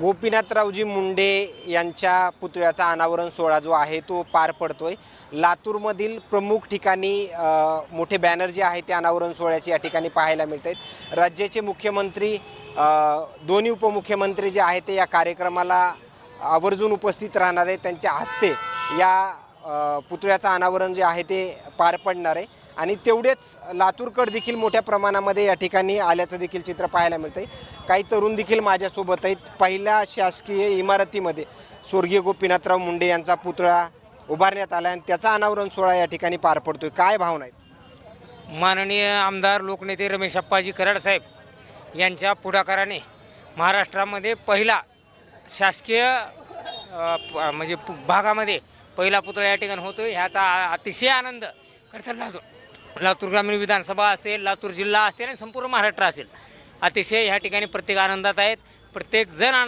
गोपीनाथरावजी मुंडे यांच्या पुतळ्याचा अनावरण सोहळा जो आहे तो पार पडतोय. लातूरमधील प्रमुख ठिकाणी मोठे बॅनर जे आहे ते अनावरण सोहळ्याचे या ठिकाणी पाहायला मिळत आहेत राज्याचे मुख्यमंत्री दोन्ही उपमुख्यमंत्री जे आहेत ते या कार्यक्रमाला आवर्जून उपस्थित राहणार आहेत. त्यांच्या हस्ते या पुतळ्याचं अनावरण जे आहे ते पार पडणार आहे. आणि तेवढेच लातूरकड देखील मोठ्या प्रमाणामध्ये या ठिकाणी आल्याचं देखील चित्र पाहायला मिळतंय. काही तरुण देखील माझ्यासोबत आहेत. पहिल्या शासकीय इमारतीमध्ये स्वर्गीय गोपीनाथराव मुंडे यांचा पुतळा उभारण्यात आला आणि त्याचा अनावरण सोहळा या ठिकाणी पार पडतोय. काय भावना आहेत? माननीय आमदार लोकनेते रमेश अप्पाजी कराड साहेब यांच्या पुढाकाराने महाराष्ट्रामध्ये पहिला शासकीय प- म्हणजे पु- भागामध्ये पहिला पुतळा या ठिकाणी होतो ह्याचा अतिशय आनंद खरं लातूर लातूर ग्रामीण विधानसभा असेल लातूर जिल्हा असेल आणि संपूर्ण महाराष्ट्र असेल. अतिशय ह्या ठिकाणी प्रत्येक आनंदात आहेत. प्रत्येक जण आनंद